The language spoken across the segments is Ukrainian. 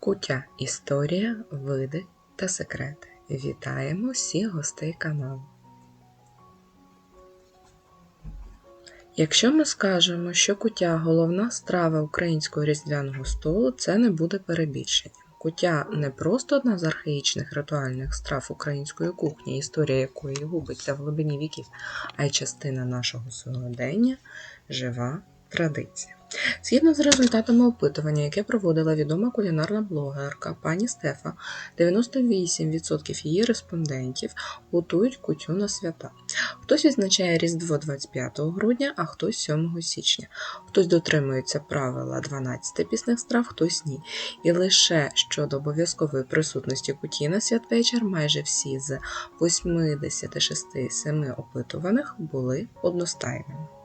Куття Історія, види та секрети. Вітаємо всіх гостей каналу. Якщо ми скажемо, що куття головна страва українського різдвяного столу, це не буде перебільшенням. Куття не просто одна з архаїчних ритуальних страв української кухні, історія якої губиться в глибині віків, а й частина нашого сьогодення жива традиція. Згідно з результатами опитування, яке проводила відома кулінарна блогерка пані Стефа, 98% її респондентів готують кутю на свята. Хтось відзначає Різдво 25 грудня, а хтось 7 січня. Хтось дотримується правила 12 пісних страв, хтось ні. І лише щодо обов'язкової присутності куті на святвечір, майже всі з 86-7 опитуваних були одностайними.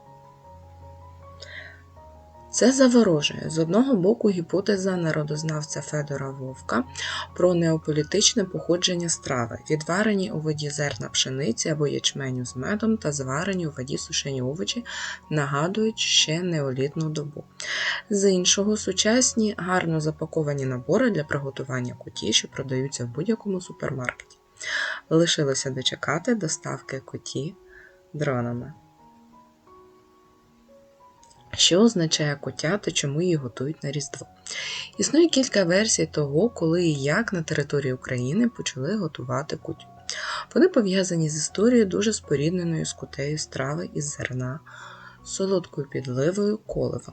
Це заворожує з одного боку гіпотеза народознавця Федора Вовка про неополітичне походження страви, відварені у воді зерна пшениці або ячменю з медом та зварені у воді сушені овочі, нагадують ще неолітну добу. З іншого, сучасні гарно запаковані набори для приготування куті, що продаються в будь-якому супермаркеті. Лишилося дочекати доставки куті дронами. Що означає котя та чому її готують на Різдво? Існує кілька версій того, коли і як на території України почали готувати кутю. Вони пов'язані з історією дуже спорідненою з кутею страви із зерна, солодкою підливою колева.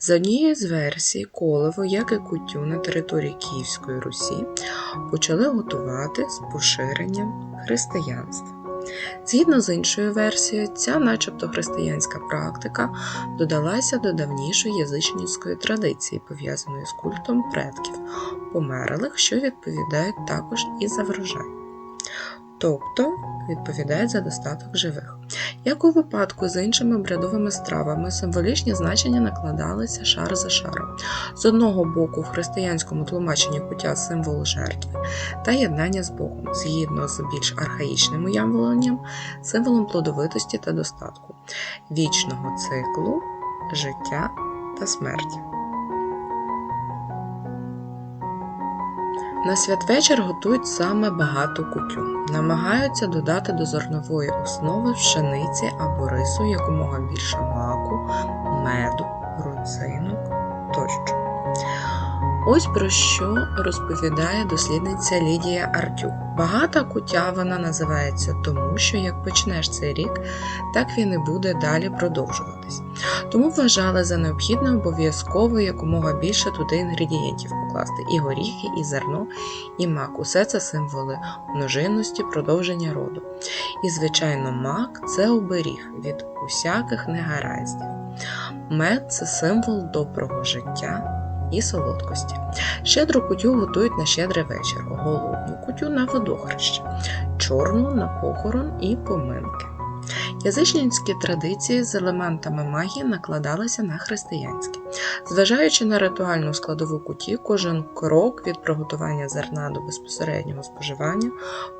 За однією з версій, колево, як і кутю на території Київської Русі, почали готувати з поширенням християнства. Згідно з іншою версією, ця, начебто християнська практика, додалася до давнішої язичницької традиції, пов'язаної з культом предків, померлих, що відповідають також і за врожай. Тобто відповідають за достаток живих. Як у випадку з іншими обрядовими стравами, символічні значення накладалися шар за шаром. З одного боку, в християнському тлумаченні куття символ жертви та єднання з Богом, згідно з більш архаїчним уявленням, символом плодовитості та достатку, вічного циклу, життя та смерті. На святвечір готують саме багато кутю. Намагаються додати до зернової основи пшениці або рису якомога більше маку, меду, родзинок тощо. Ось про що розповідає дослідниця Лідія Артюк. Багата кутя вона називається тому, що як почнеш цей рік, так він і буде далі продовжуватись. Тому вважали за необхідне обов'язково якомога більше туди інгредієнтів покласти: і горіхи, і зерно, і мак. Усе це символи множинності, продовження роду. І, звичайно, мак це оберіг від усяких негараздів. Мед це символ доброго життя і солодкості. Щедру кутю готують на щедрий вечір, голодну кутю на водохреще, чорну на похорон і поминки. Язичницькі традиції з елементами магії накладалися на християнські. Зважаючи на ритуальну складову куті, кожен крок від приготування зерна до безпосереднього споживання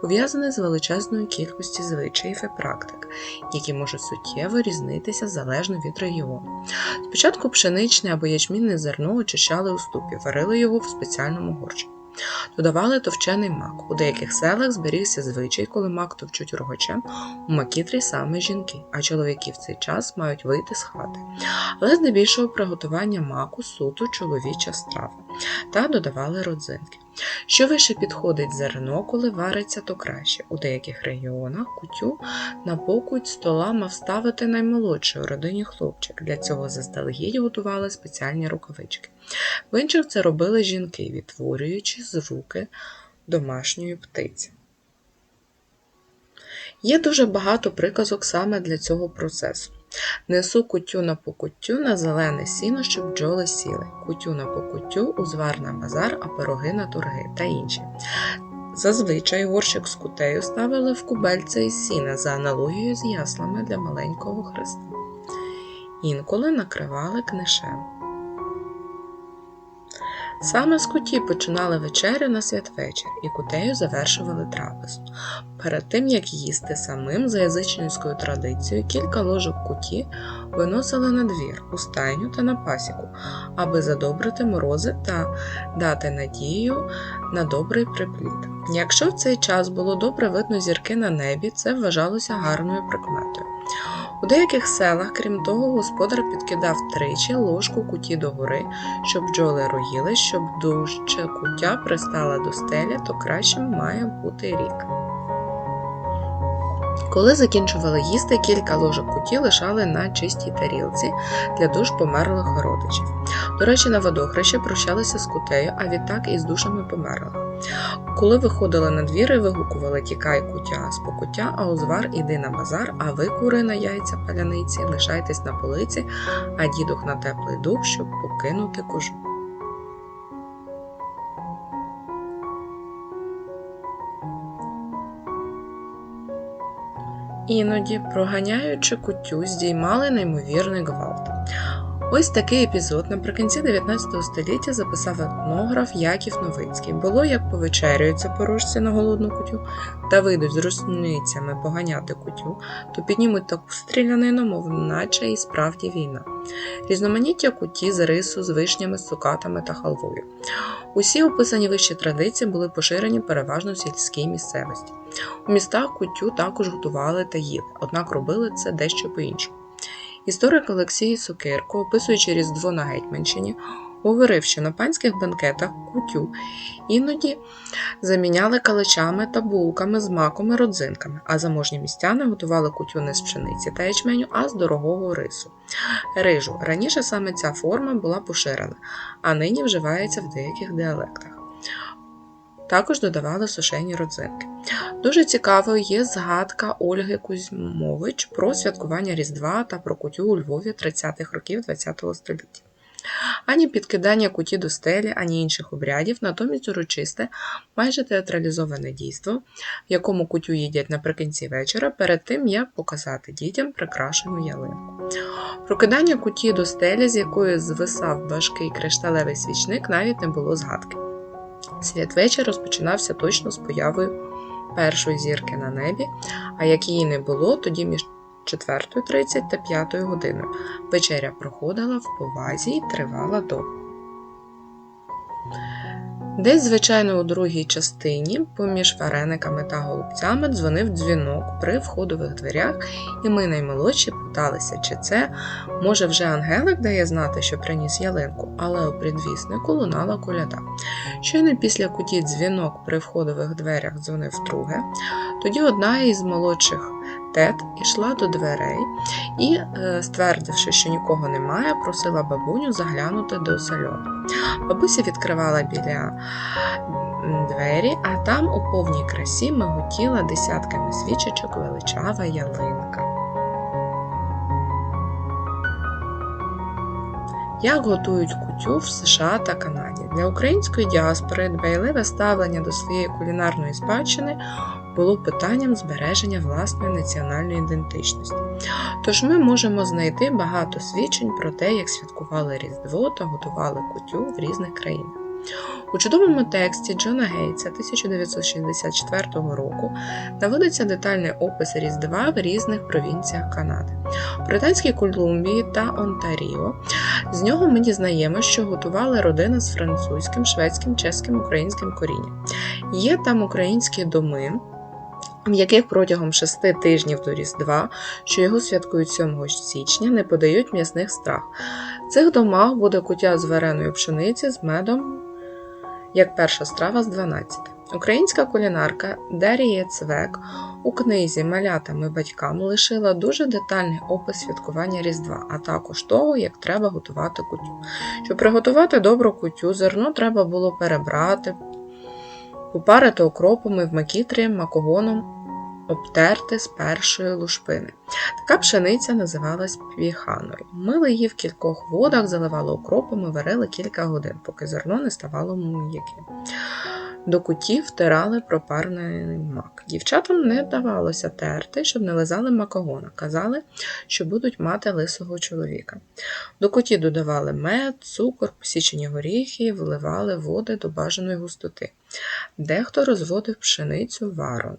пов'язаний з величезною кількістю звичаїв і практик, які можуть суттєво різнитися залежно від регіону. Спочатку пшеничне або ячмінне зерно очищали у ступі, варили його в спеціальному горщику. Додавали товчений мак. У деяких селах зберігся звичай, коли мак товчуть рогачем, у макітрі саме жінки, а чоловіки в цей час мають вийти з хати. Але здебільшого приготування маку суто чоловіча страва та додавали родзинки. Що вище підходить зерно, коли вариться, то краще. У деяких регіонах кутю на покуть стола мав ставити наймолодший у родині хлопчик. Для цього заздалегідь готували спеціальні рукавички. В інших це робили жінки, відтворюючи звуки домашньої птиці. Є дуже багато приказок саме для цього процесу. Несу кутю на покуттю на зелене сіно, щоб бджоли сіли, кутю на покуттю, узвар на базар, а пироги на торги та інші. Зазвичай горщик з кутею ставили в кубельце із сіна за аналогією з яслами для маленького Христа. Інколи накривали книшем. Саме з куті починали вечерю на святвечір і кутею завершували трапезу. Перед тим як їсти самим за язичницькою традицією, кілька ложок куті виносили на двір, у стайню та на пасіку, аби задобрити морози та дати надію на добрий приплід. Якщо в цей час було добре видно зірки на небі, це вважалося гарною прикметою. У деяких селах, крім того, господар підкидав тричі ложку куті догори, щоб бджоли роїли, щоб дужче куття пристала до стелі, то кращим має бути рік. Коли закінчували їсти, кілька ложок куті лишали на чистій тарілці для душ померлих родичів. До речі, на водохрещі прощалися з кутею, а відтак і з душами померлих. Коли виходили на двір вигукували Тікай кутя з покуття, а узвар іди на базар, а ви, кури на яйця паляниці, лишайтесь на полиці, а дідух на теплий дух, щоб покинути кожу. Іноді, проганяючи кутю, здіймали неймовірний гвалт. Ось такий епізод наприкінці 19 століття записав етнограф Яків Новицький. Було як повечерюються порожці на голодну кутю та вийдуть з рушницями поганяти кутю, то піднімуть таку стрілянину, мов наче і справді війна. Різноманіття куті з рису з вишнями, цукатами та халвою. Усі описані вищі традиції були поширені переважно в сільській місцевості. У містах кутю також готували та їли, однак робили це дещо по-іншому. Історик Олексій Сокирко, описуючи Різдво на Гетьманщині, говорив, що на панських бенкетах кутю іноді заміняли каличами та булками з маком і родзинками, а заможні містяни готували кутю не з пшениці та ячменю, а з дорогого рису. Рижу. Раніше саме ця форма була поширена, а нині вживається в деяких діалектах. Також додавали сушені родзинки. Дуже цікавою є згадка Ольги Кузьмович про святкування Різдва та про кутю у Львові 30-х років ХХ століття. Ані підкидання куті до стелі, ані інших обрядів, натомість урочисте, майже театралізоване дійство, в якому кутю їдять наприкінці вечора, перед тим як показати дітям прикрашену ялинку. Прокидання куті до стелі, з якої звисав важкий кришталевий свічник, навіть не було згадки. Святвечір розпочинався точно з появою першої зірки на небі, а як її не було, тоді між 4.30 та 5 годиною вечеря проходила в повазі і тривала довго. Десь, звичайно, у другій частині, поміж варениками та голубцями, дзвонив дзвінок при входових дверях, і ми наймолодші питалися, чи це, може, вже Ангелик дає знати, що приніс ялинку, але у предвіснику лунала коляда. Щойно після куті дзвінок при входових дверях дзвонив вдруге, тоді одна із молодших тет ішла до дверей і, е, ствердивши, що нікого немає, просила бабуню заглянути до сальону. Бабуся відкривала біля двері, а там у повній красі миготіла десятками свічечок величава ялинка. Як готують кутю в США та Канаді? Для української діаспори дбайливе ставлення до своєї кулінарної спадщини було питанням збереження власної національної ідентичності. Тож ми можемо знайти багато свідчень про те, як святкували Різдво та готували кутю в різних країнах. У чудовому тексті Джона Гейтса 1964 року наводиться детальний опис Різдва в різних провінціях Канади. Британській Колумбії та Онтаріо з нього ми дізнаємо, що готували родини з французьким, шведським, чеським, українським корінням. Є там українські доми. В яких протягом шести тижнів до Різдва, що його святкують 7 січня, не подають м'ясних страв. В цих домах буде куття з вареної пшениці з медом як перша страва з 12. Українська кулінарка Дарія Цвек у книзі Малятам і батькам лишила дуже детальний опис святкування Різдва, а також того, як треба готувати кутю. Щоб приготувати добру кутю, зерно треба було перебрати, попарити окропами в макітрі макогоном обтерти з першої лушпини. Така пшениця називалась піханою. Мили її в кількох водах, заливали окропами, варили кілька годин, поки зерно не ставало м'яким. До куті втирали пропарний мак. Дівчатам не давалося терти, щоб не лизали макогона. Казали, що будуть мати лисого чоловіка. До куті додавали мед, цукор, посічені горіхи, вливали води до бажаної густоти. Дехто розводив пшеницю варом.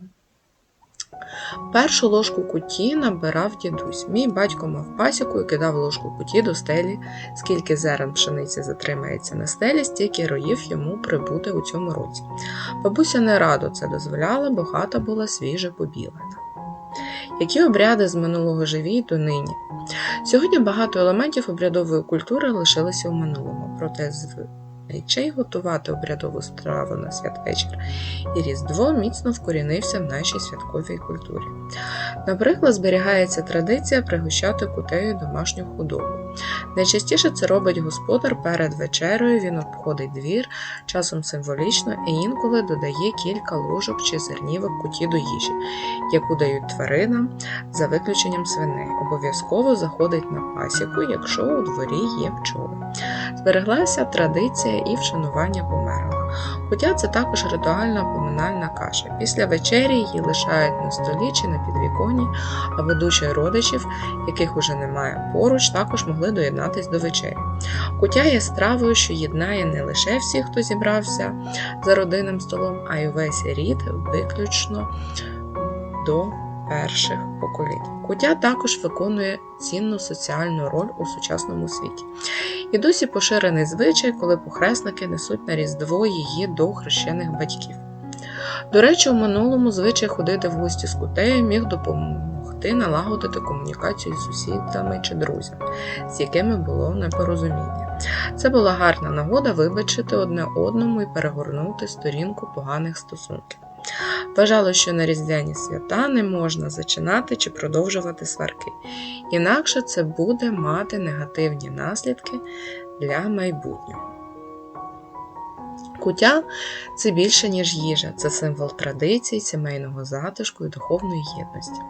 Першу ложку куті набирав дідусь. Мій батько мав пасіку і кидав ложку куті до стелі. Скільки зерен пшениці затримається на стелі, стільки роїв йому прибути у цьому році. Бабуся не радо це дозволяла, бо хата була свіже побілена. Які обряди з минулого живі донині? Сьогодні багато елементів обрядової культури лишилися у минулому, проте звичай готувати обрядову страву на святвечір і Різдво міцно вкорінився в нашій святковій культурі. Наприклад, зберігається традиція пригощати кутею домашню худобу. Найчастіше це робить господар перед вечерею, він обходить двір, часом символічно, і інколи додає кілька ложок чи зернівок куті до їжі, яку дають тваринам, за виключенням свиней. Обов'язково заходить на пасіку, якщо у дворі є пчоли. Збереглася традиція і вшанування померлих. Хоча це також ритуальна поминальна каша. Після вечері її лишають на столі чи на підвіконні, а ведучі родичів, яких уже немає поруч, також могли доєднатись до вечері. Кутя є стравою, що єднає не лише всіх, хто зібрався за родинним столом, а й увесь рід, виключно до перших поколінь. Кутя також виконує цінну соціальну роль у сучасному світі. І досі поширений звичай, коли похресники несуть на Різдво її до хрещених батьків. До речі, у минулому звичай ходити в гості з кутею міг допомогти налагодити комунікацію з сусідами чи друзями, з якими було непорозуміння. Це була гарна нагода вибачити одне одному і перегорнути сторінку поганих стосунків. Вважало, що на різдвяні свята не можна зачинати чи продовжувати сварки, інакше це буде мати негативні наслідки для майбутнього. Куття це більше, ніж їжа, це символ традицій, сімейного затишку і духовної єдності.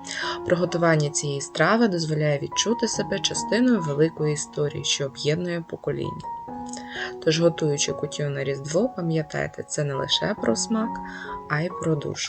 Приготування цієї страви дозволяє відчути себе частиною великої історії, що об'єднує покоління. Тож, готуючи кутю на Різдво, пам'ятайте, це не лише про смак, а й про душу.